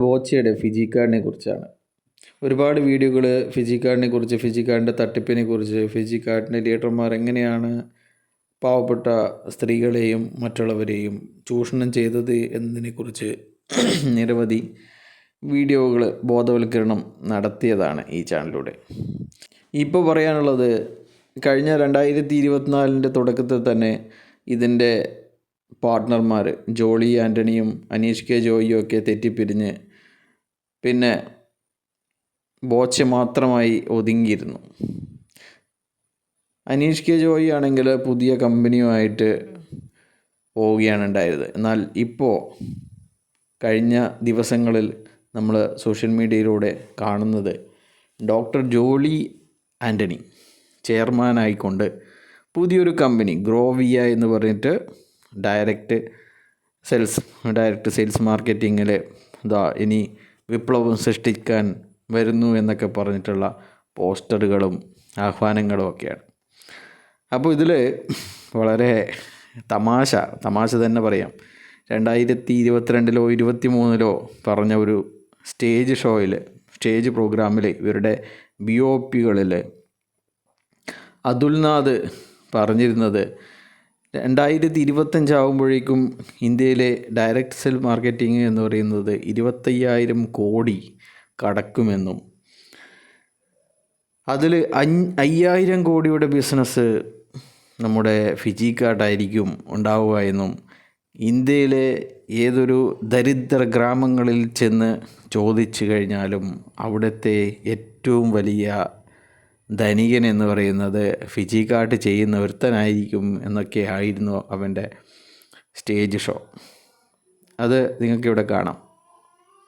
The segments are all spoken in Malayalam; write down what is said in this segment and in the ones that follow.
ബോച്ചയുടെ കാർഡിനെ കുറിച്ചാണ്. ഒരുപാട് വീഡിയോകൾ ഫിജി കാർഡിനെ കുറിച്ച് ഫിജി കാർഡിന്റെ തട്ടിപ്പിനെ കുറിച്ച് ഫിജി കാർഡിന്റെ ലീഡർമാർ എങ്ങനെയാണ് പാവപ്പെട്ട സ്ത്രീകളെയും മറ്റുള്ളവരെയും ചൂഷണം ചെയ്തത് എന്നതിനെക്കുറിച്ച് നിരവധി വീഡിയോകൾ ബോധവൽക്കരണം നടത്തിയതാണ് ഈ ചാനലിലൂടെ. ഇപ്പോൾ പറയാനുള്ളത് കഴിഞ്ഞ രണ്ടായിരത്തി ഇരുപത്തിനാലിന്റെ തുടക്കത്തിൽ തന്നെ ഇതിന്റെ പാർട്ട്ണർമാർ ജോളി ആന്റണിയും അനീഷ് കെ ജോയിയും ഒക്കെ തെറ്റിപ്പിരിഞ്ഞ് പിന്നെ ബോച്ച മാത്രമായി ഒതുങ്ങിയിരുന്നു. അനീഷ് കെ ജോയി ആണെങ്കിൽ പുതിയ കമ്പനിയുമായിട്ട് പോവുകയാണ് ഉണ്ടായത് എന്നാൽ ഇപ്പോൾ കഴിഞ്ഞ ദിവസങ്ങളിൽ നമ്മൾ സോഷ്യൽ മീഡിയയിലൂടെ കാണുന്നത് ഡോക്ടർ ജോളി ആന്റണി ചെയർമാനായിക്കൊണ്ട് പുതിയൊരു കമ്പനി ഗ്രോവിയ എന്ന് പറഞ്ഞിട്ട് ഡയറക്റ്റ് സെയിൽസ് ഡയറക്റ്റ് സെയിൽസ് മാർക്കറ്റിങ്ങിൽ ഇതാ ഇനി വിപ്ലവം സൃഷ്ടിക്കാൻ വരുന്നു എന്നൊക്കെ പറഞ്ഞിട്ടുള്ള പോസ്റ്ററുകളും ആഹ്വാനങ്ങളും ഒക്കെയാണ്. അപ്പോൾ ഇതിൽ വളരെ തമാശ തമാശ തന്നെ പറയാം. രണ്ടായിരത്തി ഇരുപത്തിരണ്ടിലോ ഇരുപത്തി മൂന്നിലോ പറഞ്ഞ ഒരു സ്റ്റേജ് ഷോയിൽ സ്റ്റേജ് പ്രോഗ്രാമിൽ ഇവരുടെ ബി ഒ പികളിൽ അതുൽനാഥ് പറഞ്ഞിരുന്നത് രണ്ടായിരത്തി ഇരുപത്തഞ്ചാകുമ്പോഴേക്കും ഇന്ത്യയിലെ ഡയറക്റ്റ് സെൽ മാർക്കറ്റിംഗ് എന്ന് പറയുന്നത് ഇരുപത്തയ്യായിരം കോടി കടക്കുമെന്നും. അതിൽ അയ്യായിരം കോടിയുടെ ബിസിനസ് നമ്മുടെ ഫിജി കാർഡായിരിക്കും ഉണ്ടാവുക എന്നും ഇന്ത്യയിലെ ഏതൊരു ദരിദ്ര ഗ്രാമങ്ങളിൽ ചെന്ന് ചോദിച്ചു കഴിഞ്ഞാലും അവിടുത്തെ ഏറ്റവും വലിയ ധനികൻ എന്ന് പറയുന്നത് ഫിജി കാർഡ് ചെയ്യുന്ന ഒരുത്തനായിരിക്കും എന്നൊക്കെ ആയിരുന്നു അവന്റെ സ്റ്റേജ് ഷോ. അത് നിങ്ങൾക്കിവിടെ കാണാം.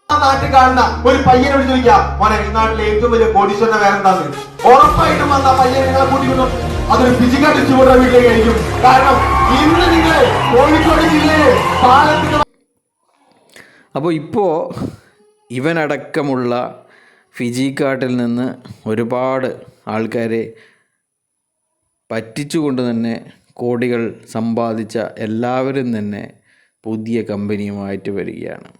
നാട്ടിൽ കാണുന്ന ഒരു പയ്യനോട് ചോദിക്കാം. മോനെ ഈ നാട്ടിലെ ഏറ്റവും വലിയ കോടീശ്വരന്റെ പേരെന്താന്ന്? ഉറപ്പായിട്ടും വന്ന ആ പയ്യൻ നിങ്ങളെ കൂട്ടിക്കൊണ്ടു അതൊരു ഫിസിക്കൽ ചൂടുള്ള വീട്ടിലേക്ക് ആയിരിക്കും കാരണം ഇന്ന് നിങ്ങൾ കോഴിക്കോട് ജില്ലയിൽ പാലത്തിന് അപ്പോൾ ഇപ്പോൾ ഇവനടക്കമുള്ള ഫിജി കാർട്ടിൽ നിന്ന് ഒരുപാട് ആൾക്കാരെ പറ്റിച്ചുകൊണ്ട് തന്നെ കോടികൾ സമ്പാദിച്ച എല്ലാവരും തന്നെ പുതിയ കമ്പനിയുമായിട്ട് വരികയാണ്.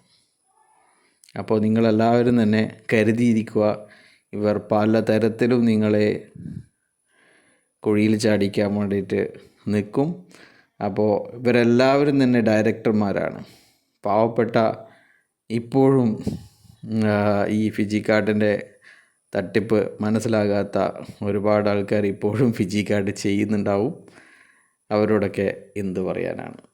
അപ്പോൾ നിങ്ങളെല്ലാവരും തന്നെ കരുതിയിരിക്കുക ഇവർ പല തരത്തിലും നിങ്ങളെ കുഴിയിൽ ചാടിക്കാൻ വേണ്ടിയിട്ട് നിൽക്കും. അപ്പോൾ ഇവരെല്ലാവരും തന്നെ ഡയറക്ടർമാരാണ്. പാവപ്പെട്ട ഇപ്പോഴും ഈ ഫിജി കാർഡിന്റെ തട്ടിപ്പ് മനസ്സിലാകാത്ത ഒരുപാട് ആൾക്കാർ ഇപ്പോഴും ഫിജി കാർഡ് ചെയ്യുന്നുണ്ടാവും. അവരോടൊക്കെ എന്ത് പറയാനാണ്?